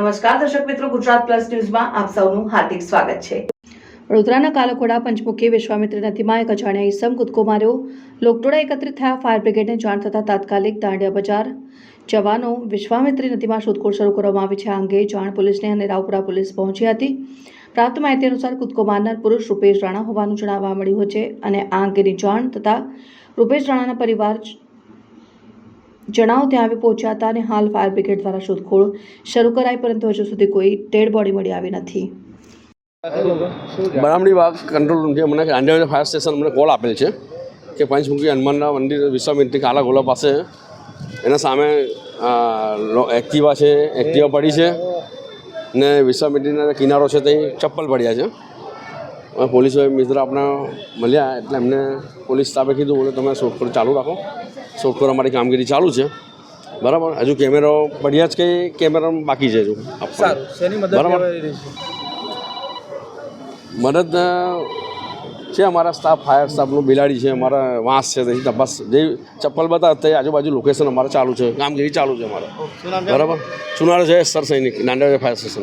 નમસ્કાર, દર્શક મિત્રો, ગુજરાત પ્લસ ન્યૂઝમાં આપ સૌનું હાર્દિક સ્વાગત છે. વડોદરાના કાલાઘોડા પંચમુખી વિશ્વામિત્રી નદીમાં એક અજાણ્યા ઈસમ કૂદકો માર્યો. લોકટોળા એકત્રિત થયા, ફાયર બ્રિગેડને જાણ થતાં તાત્કાલિક દાંડિયા બજાર. જવાનો વિશ્વામિત્રી નદીમાં શોધખોળ શરૂ કરવામાં આવી છે આ અંગે જાણ પોલીસને અને રાવપુરા પોલીસ પહોંચી હતી. પ્રાપ્ત માહિતી અનુસાર કૂદકો મારનાર પુરુષ રૂપેશ રાણા હોવાનું જણાવવા મળ્યું છે અને આ અંગેની જાણ થતાં રૂપેશ રાણાના પરિવાર જણાવ, ત્યાં આવી પહોંચ્યા હતા અને હાલ ફાયર બ્રિગેડ દ્વારા શોધખોળ શરૂ કરાઈ, પરંતુ હજુ સુધી કોઈ ડેડ બોડી મળી આવી નથી. બરામડી બાગ કંટ્રોલ રૂમથી મને આંડેવાડા ફાયર સ્ટેશન મને કોલ આપેલ છે કે પંચમુખી હનુમાનના મંદિર વિશ્વામિત્રી કાલા ગોલા પાસે એના સામે એક્ટિવા છે, એક્ટિવા પડી છે. ને વિશ્વામિત્રીના કિનારો છે તે ચપ્પલ પડ્યા છે. હવે પોલીસોએ મિત્ર આપણા મળ્યા એટલે એમને પોલીસ સ્ટાફે કીધું બોલે તમે શોધખોળ ચાલુ રાખો. શોધખોળ અમારી કામગીરી ચાલુ છે. બરાબર? હજુ કેમેરો પડ્યા જ કંઈ કેમેરા બાકી છે હજુ? બરાબર. છે? મદદ છે અમારા સ્ટાફ ફાયર સ્ટાફનું બિલાડી છે અમારા વાંસ છે તેથી તપાસ જે ચપ્પલ બતા તે આજુબાજુ લોકેશન અમારે ચાલુ છે કામગીરી ચાલુ છે અમારે. બરાબર? ચુનારો છે સર સૈનિક નાંદા ફાયર સ્ટેશન.